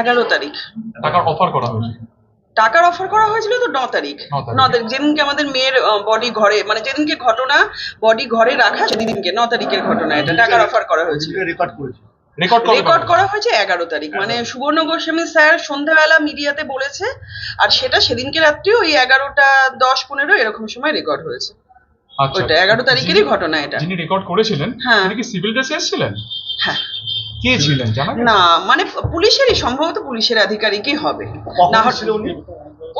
এগারো তারিখ। টাকার অফার করা হয়েছে টাকার অফার করা হয়েছিল তো ন তারিখ। ন তারিখ। যেদিনকে আমাদের মেয়ের বডি ঘরে মানে যেদিনকে ঘটনা বডি ঘরে রাখা সেদিনকে ন তারিখের ঘটনা এটা টাকার অফার করা হয়েছিল। রেকর্ড করেছে। রেকর্ড করা হয়েছে? এগারো তারিখ। মানে সুবর্ণ গোস্বামী স্যার সন্ধ্যাবেলা মিডিয়াতে বলেছে আর সেটা সেদিনকে রাত্রি ওই এগারোটা দশ পনেরো এরকম সময় রেকর্ড হয়েছে। আচ্ছা। ওইটা এগারো তারিখেরই ঘটনা এটা। যিনি রেকর্ড করেছিলেন হ্যাঁ। সিভিল ড্রেসে এসেছিলেন? হ্যাঁ। কে ছিলেন? জানা না মানে পুলিশেরই সম্ভবত পুলিশের আধিকারিকই হবে। না?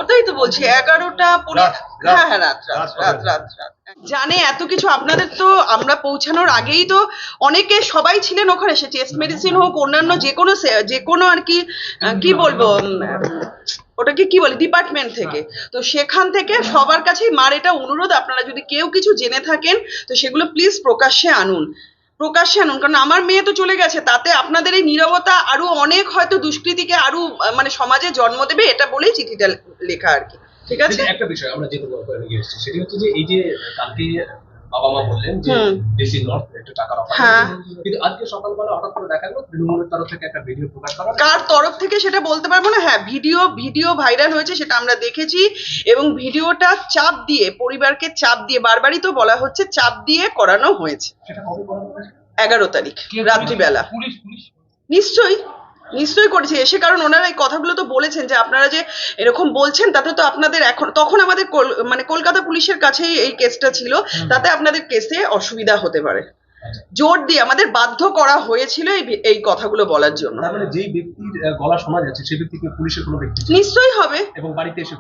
ওটাই তো বলছি এগারোটা। হ্যাঁ হ্যাঁ রাত রাত রাত রাত রাত রাত। জানে এত কিছু আপনাদের তো আমরা পৌঁছানোর আগেই তো অনেকে সবাই ছিলেন ওখানে সে চেস্ট মেডিসিন হোক অন্যান্য যে কোনো যে কোনো আর কি কি বলব ওটাকে কি বলে ডিপার্টমেন্ট থেকে। তো সেখান থেকে সবার কাছেই মার এটা অনুরোধ আপনারা যদি কেউ কিছু জেনে থাকেন তো সেগুলো প্লিজ প্রকাশ্যে আনুন। প্রকাশ্যে আনুন কারণ আমার মেয়ে তো চলে গেছে, তাতে আপনাদের এই নিরবতা আরও অনেক হয়তো দুষ্কৃতিকে আরও মানে সমাজে জন্ম দেবে, এটা বলেই চিঠিটা লেখা আর কি। ঠিক আছে? একটা বিষয়, আমরা যেটা এসেছি, সেটি হচ্ছে যে এই যে, কালকে বাবা মা বললেন যে। ডিসি নর্থ একটু টাকার অফার হ্যাঁ। কিন্তু আজকে সকালবেলা হঠাৎ করে দেখা গেল তৃণমূলের তরফ থেকে একটা ভিডিও প্রকাশ করা কার তরফ থেকে সেটা বলতে পারব না? হ্যাঁ ভিডিও ভিডিও ভাইরাল হয়েছে সেটা আমরা দেখেছি এবং ভিডিওটা চাপ দিয়ে পরিবারকে চাপ দিয়ে বারবারই তো বলা হচ্ছে চাপ দিয়ে করানো হয়েছে? এগারো তারিখ রাত্রিবেলা। Police police? নিশ্চয়ই। নিশ্চয়ই করেছে। এসে কারণ ওনারা এই কথাগুলো তো বলেছেন যে আপনারা যে এরকম বলছেন তাতে তো আপনাদের এখন তখন আমাদের মানে কলকাতা পুলিশের কাছেই এই কেসটা ছিল। তাতে আপনাদের কেসে অসুবিধা হতে পারে। জোর দিয়ে আমাদের বাধ্য করা হয়েছিল এই এই কথাগুলো বলার জন্য। মানে যেই ব্যক্তির গলা শোনা যাচ্ছে সেই ব্যক্তিকে পুলিশের কোনো ব্যক্তি নিশ্চয়ই হবে। এবং বাড়িতে এসে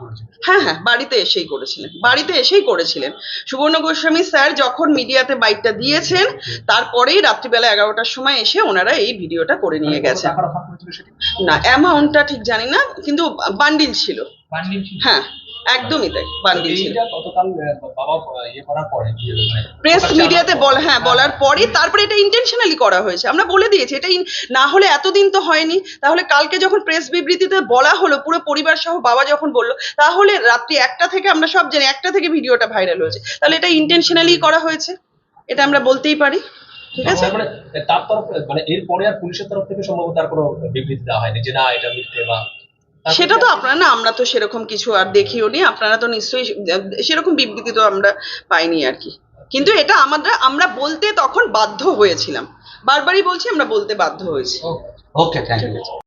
হ্যাঁ হ্যাঁ বাড়িতে এসেই করেছিলেন। বাড়িতে এসেই করেছিলেন। সুবর্ণ গোস্বামী স্যার যখন মিডিয়াতে বাইকটা দিয়েছেন তারপরেই রাত্রিবেলা এগারোটার সময় এসে ওনারা এই ভিডিওটা করে নিয়ে কত গেছেন। না অ্যামাউন্টটা ঠিক জানি না কিন্তু বান্ডিল ছিল। বান্ডিল ছিল। হ্যাঁ। একদমই তাই বান্ডিল ছিল। প্রেস মিডিয়াতে বল হ্যাঁ বলার পরে তারপরে এটা ইন্টেনশনালি করা হয়েছে। আমরা বলে দিয়েছি এটা না হলে এতদিন তো হয়নি। তাহলে কালকে যখন প্রেস বিবৃতিতে বলা হলো পুরো পরিবার সহ বাবা যখন বলল তাহলে রাত্রি একটা থেকে আমরা সব জানি একটা থেকে ভিডিওটা ভাইরাল হয়েছে। তাহলে এটা ইন্টেনশনালি করা হয়েছে এটা আমরা বলতেই পারি। ঠিক আছে? তার মানে তার তরফ মানে এরপরে আর পুলিশের তরফ থেকে সম্ভবত আর কোনো বিবৃতি দেওয়া হয়নি যে না এটা মিথ্যে বা সেটা তো আপনারা না আমরা তো সেরকম কিছু আর দেখিও নি আপনারা তো নিশ্চয়ই সেরকম বিবৃতি তো আমরা পাইনি আর কি। কিন্তু এটা আমরা আমরা বলতে তখন বাধ্য হয়েছিলাম। বারবারই বলছি আমরা বলতে বাধ্য হয়েছি। Okay thank you